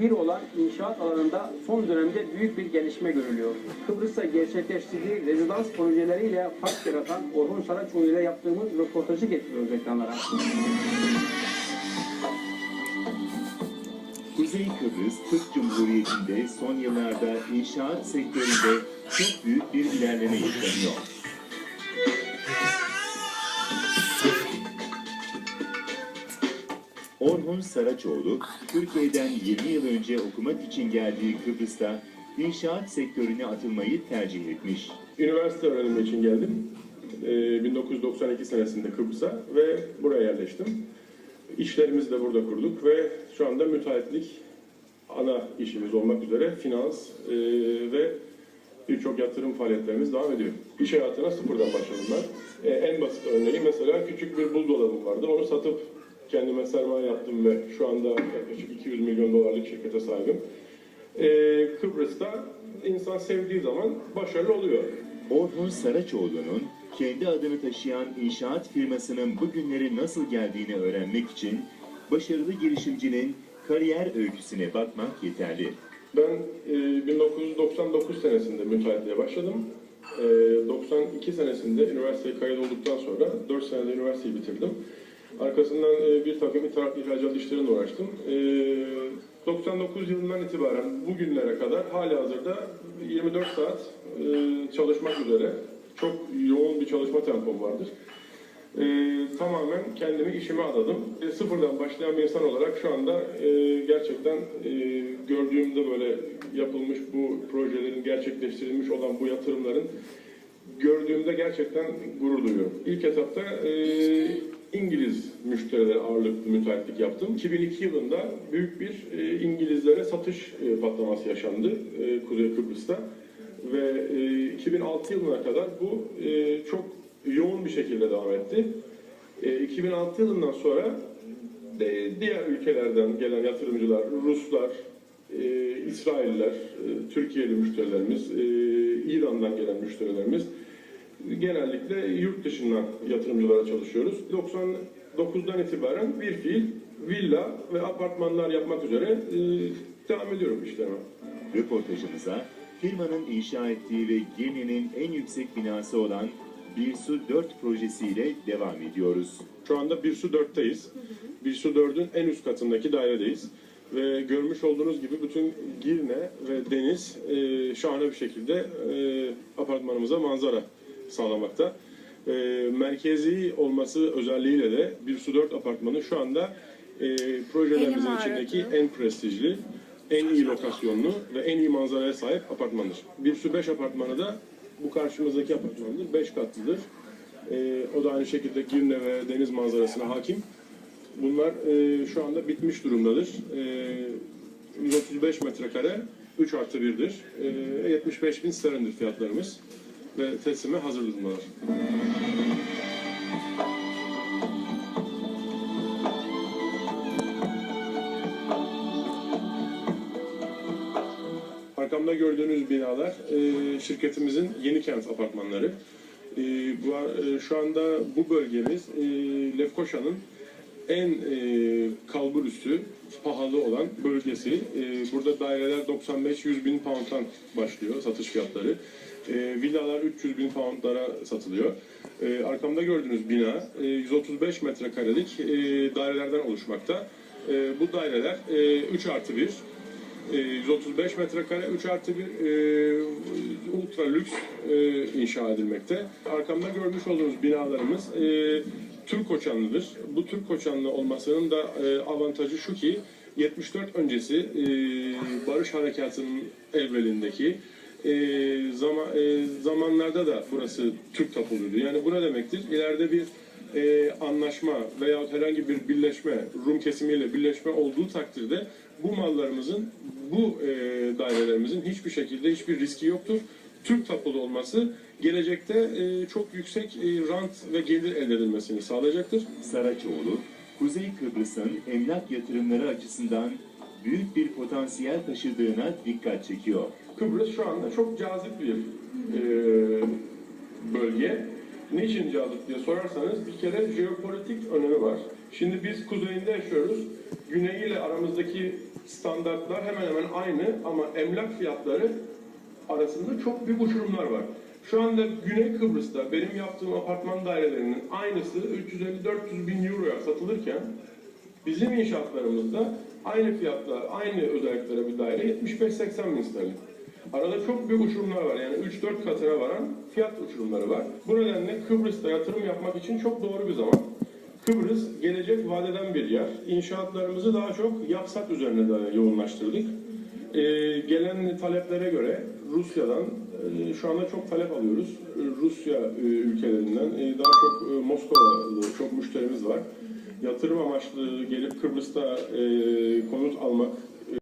bir olan inşaat alanında son dönemde büyük bir gelişme görülüyor. Kıbrıs'ta gerçekleştirdiği rezidans projeleriyle fark yaratan Orhun Saraçoğlu ile yaptığımız röportajı getiriyoruz ekranlara. Kuzey Kıbrıs Türk Cumhuriyeti'nde son yıllarda inşaat sektöründe çok büyük bir ilerleme yaşanıyor. Orhun Saraçoğlu, Türkiye'den 20 yıl önce okumak için geldiği Kıbrıs'ta inşaat sektörüne atılmayı tercih etmiş. Üniversite öğrenimi için geldim. Ee, 1992 senesinde Kıbrıs'a ve buraya yerleştim. İşlerimizi de burada kurduk ve şu anda müteahhitlik ana işimiz olmak üzere finans e, ve birçok yatırım faaliyetlerimiz devam ediyor. İş hayatına sıfırdan başladım ben. Ee, en basit örneği mesela küçük bir buzdolabım vardı. Onu satıp kendime sermaye yaptım ve şu anda yaklaşık 200 milyon dolarlık şirkete sahibim. Ee, Kıbrıs'ta insan sevdiği zaman başarılı oluyor. Orhun Saraçoğlu'nun kendi adını taşıyan inşaat firmasının bugünlere nasıl geldiğini öğrenmek için başarılı girişimcinin kariyer öyküsüne bakmak yeterli. Ben e, 1999 senesinde müteahhitliğe başladım. E, 92 senesinde üniversiteye kaydolduktan sonra 4 senede üniversiteyi bitirdim. Arkasından e, bir takım ithal ihracat işlerine uğraştım. E, 99 yılından itibaren bugünlere kadar hali hazırda 24 saat e, çalışmak üzere çok yoğun bir çalışma tempom vardır. Ee, tamamen kendimi işime adadım. E, sıfırdan başlayan bir insan olarak şu anda e, gerçekten e, gördüğümde böyle yapılmış bu projelerin gerçekleştirilmiş olan bu yatırımların gördüğümde gerçekten gurur duyuyorum. İlk etapta e, İngiliz müşterilere ağırlıklı müteahhitlik yaptım. 2002 yılında büyük bir e, İngilizlere satış e, patlaması yaşandı e, Kuzey Kıbrıs'ta ve e, 2006 yılına kadar bu e, çok yoğun bir şekilde devam etti. E, 2006 yılından sonra de, diğer ülkelerden gelen yatırımcılar, Ruslar, e, İsrailler, e, Türkiye'li müşterilerimiz, e, İran'dan gelen müşterilerimiz genellikle yurt dışından yatırımcılara çalışıyoruz. 99'dan itibaren bir fiil villa ve apartmanlar yapmak üzere e, devam ediyorum işlerime. Röportajımıza firmanın inşa ettiği ve Girne'nin en yüksek binası olan Bir Su 4 projesiyle devam ediyoruz. Şu anda Bir Su 4'teyiz. Bir Su 4'ün en üst katındaki dairedeyiz. Ve görmüş olduğunuz gibi bütün Girne ve deniz e, şahane bir şekilde e, apartmanımıza manzara sağlamakta. E, merkezi olması özelliğiyle de Bir Su 4 apartmanı şu anda e, projelerimizin içindeki en prestijli, en iyi lokasyonlu ve en iyi manzaraya sahip apartmandır. Bir Su 5 apartmanı da bu karşımızdaki apartmandır. 5 katlıdır. E, o da aynı şekilde Girne ve deniz manzarasına hakim. Bunlar e, şu anda bitmiş durumdadır. E, 135 metrekare 3 artı 1'dir. E, 75 bin sterlindir fiyatlarımız. Ve teslime hazır durumdalar. Arkamda gördüğünüz binalar e, şirketimizin yeni kent apartmanları. E, e, şu anda bu bölgemiz e, Lefkoşa'nın en e, kalburüstü, pahalı olan bölgesi. E, burada daireler 95-100 bin pound'dan başlıyor satış fiyatları. E, villalar 300 bin poundlara satılıyor. E, arkamda gördüğünüz bina e, 135 metrekarelik e, dairelerden oluşmakta. E, bu daireler e, 3 artı 1. E, 135 metrekare 3 artı 1 e, ultra lüks e, inşa edilmekte. Arkamda görmüş olduğunuz binalarımız e, Türk koçanlıdır. Bu Türk koçanlı olmasının da e, avantajı şu ki 74 öncesi e, Barış Harekatı'nın evvelindeki e, zaman, e, zamanlarda da burası Türk tapuluydu. Yani bu ne demektir? İleride bir e, anlaşma veya herhangi bir birleşme, Rum kesimiyle birleşme olduğu takdirde bu mallarımızın, bu e, dairelerimizin hiçbir şekilde hiçbir riski yoktur. Türk tapulu olması gelecekte e, çok yüksek e, rant ve gelir elde edilmesini sağlayacaktır. Saraçoğlu, Kuzey Kıbrıs'ın emlak yatırımları açısından büyük bir potansiyel taşıdığına dikkat çekiyor. Kıbrıs şu anda çok cazip bir e, bölge. Niçin cazip diye sorarsanız bir kere jeopolitik önemi var. Şimdi biz kuzeyinde yaşıyoruz. Güneyiyle aramızdaki standartlar hemen hemen aynı ama emlak fiyatları arasında çok büyük uçurumlar var. Şu anda Güney Kıbrıs'ta benim yaptığım apartman dairelerinin aynısı 350-400 bin euroya satılırken bizim inşaatlarımızda aynı fiyatla, aynı özelliklere bir daire 75-80 bin sterlin. Arada çok büyük uçurumlar var. Yani 3-4 katına varan fiyat uçurumları var. Bu nedenle Kıbrıs'ta yatırım yapmak için çok doğru bir zaman. Kıbrıs gelecek vadeden bir yer. İnşaatlarımızı daha çok yapsat üzerine de yoğunlaştırdık. Ee, gelen taleplere göre Rusya'dan e, şu anda çok talep alıyoruz. Ee, Rusya e, ülkelerinden e, daha çok e, Moskovalı çok müşterimiz var. Yatırım amaçlı gelip Kıbrıs'ta e, konut almak